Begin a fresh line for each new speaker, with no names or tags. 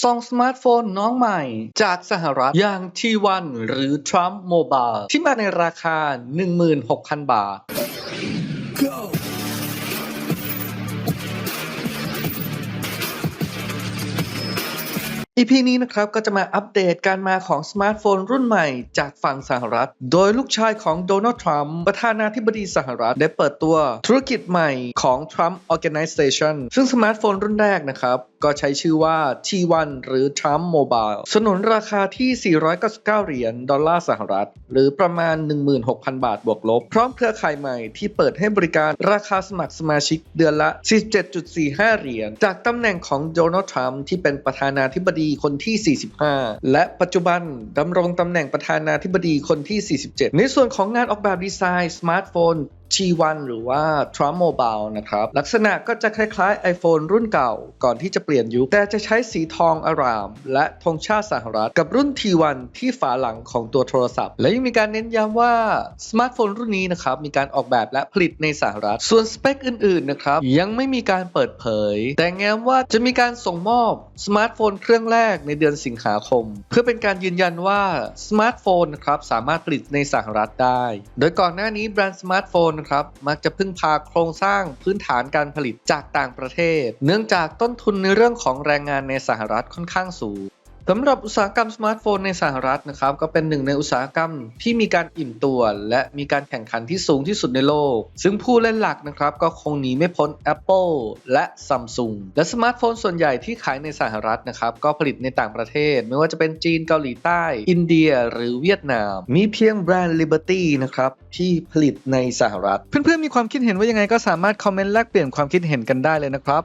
ซองสมาร์ทโฟนน้องใหม่จากสหรัฐอย่าง T1 หรือ Trump Mobile ที่มาในราคา 16,000 บาท EP นี้นะครับก็จะมาอัปเดตการมาของสมาร์ทโฟนรุ่นใหม่จากฝั่งสหรัฐ โดยลูกชายของโดนัลด์ทรัมป์ประธานาธิบดีสหรัฐได้เปิดตัวธุรกิจใหม่ของ Trump Organization ซึ่งสมาร์ทโฟนรุ่นแรกนะครับ ก็ใช้ชื่อว่า T1 หรือ Trump Mobile สนุนราคาที่ 499 เหรียญดอลลาร์สหรัฐ หรือประมาณ 16,000 บาทบวกลบ พร้อมเครือข่ายใหม่ที่เปิดให้บริการราคาสมัครสมาชิกเดือนละ47.45 เหรียญ จากตำแหน่งของโดนัลด์ทรัมป์ที่เป็นประธานาธิบดีคนที่ 45 และปัจจุบันดำรงตำแหน่งประธานาธิบดีคนที่ 47 ในส่วนของงานออกแบบดีไซน์สมาร์ทโฟน T1 หรือว่า Trump Mobile นะครับ ลักษณะก็จะคล้ายๆ iPhone รุ่นเก่าก่อนที่จะเปลี่ยนยุค แต่จะใช้สีทองอาราม และธงชาติสหรัฐ กับรุ่น T1 ที่ฝาหลังของตัวโทรศัพท์ และยังมีการเน้นย้ำว่าสมาร์ทโฟนรุ่นนี้นะครับ มีการออกแบบและผลิตในสหรัฐ ส่วนสเปคอื่นๆนะครับ ยังไม่มีการเปิดเผย แต่แง้มว่าจะมีการส่งมอบสมาร์ทโฟนเครื่องแรกในเดือนสิงหาคม เพื่อเป็นการยืนยันว่าสมาร์ทโฟนนะครับสามารถผลิตในสหรัฐได้ โดยก่อนหน้านี้แบรนด์สมาร์ทโฟนครับมักจะพึ่งพาโครงสร้างพื้นฐานการผลิตจากต่างประเทศ เนื่องจากต้นทุนในเรื่องของแรงงานในสหรัฐค่อนข้างสูง สำหรับอุตสาหกรรมสมาร์ทโฟนในสหรัฐนะครับก็เป็นหนึ่งในอุตสาหกรรมที่มีการอิ่มตัว และมีการแข่งขันที่สูงที่สุดในโลก ซึ่งผู้เล่นหลักนะครับก็คงหนีไม่พ้น Apple และ Samsung และสมาร์ทโฟนส่วนใหญ่ที่ขายในสหรัฐนะครับก็ผลิตในต่างประเทศ ไม่ว่าจะเป็นจีนเกาหลีใต้ อินเดีย หรือเวียดนาม มีเพียงแบรนด์ Liberty นะครับที่ผลิตในสหรัฐ เพื่อนๆมีความคิดเห็นว่ายังไงก็สามารถคอมเมนต์แลกเปลี่ยนความคิดเห็นกันได้เลยนะครับ